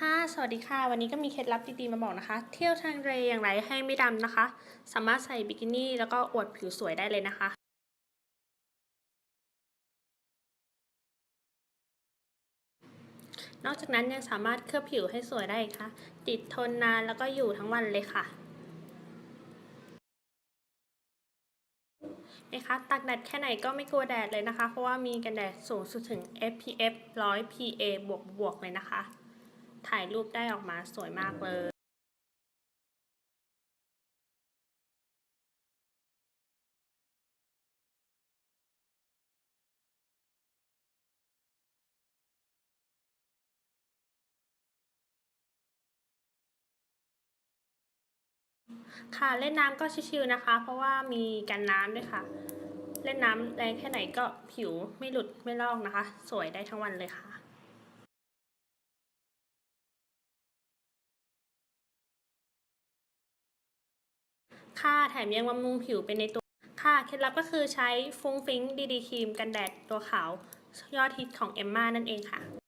ค่ะ สวัสดีค่ะ วันนี้ก็มีเคล็ดลับดีๆ มาบอกนะคะ เที่ยวทางทะเลอย่างไรให้ไม่ดำนะคะ สามารถใส่บิกินี่แล้วก็อวดผิวสวยได้เลยนะคะ นอกจากนั้นยังสามารถเคลือบผิวให้สวยได้ค่ะ ติดทนนานแล้วก็อยู่ทั้งวันเลยค่ะนะคะตากแดดแค่ไหนก็ไม่กลัวแดดเลยนะคะ เพราะว่ามีกันแดดสูงสุดถึง SPF 100 PA บวกบวกๆเลยนะคะ ถ่ายรูปได้ออกมาสวยมากเลยค่ะเล่นน้ำก็ชิวๆนะคะ เพราะว่ามีกันน้ำด้วยค่ะ เล่นน้ำแรงแค่ไหนก็ผิวไม่หลุดไม่ลอกนะคะ สวยได้ทั้งวันเลยค่ะ ค่ะแถมยังบำรุงผิวเป็นในตัวค่ะเคล็ดลับก็คือใช้ฟุ้งฟิ้งดีดีครีมกันแดดตัวขาว ยอดฮิตของเอมม่านั่นเองค่ะ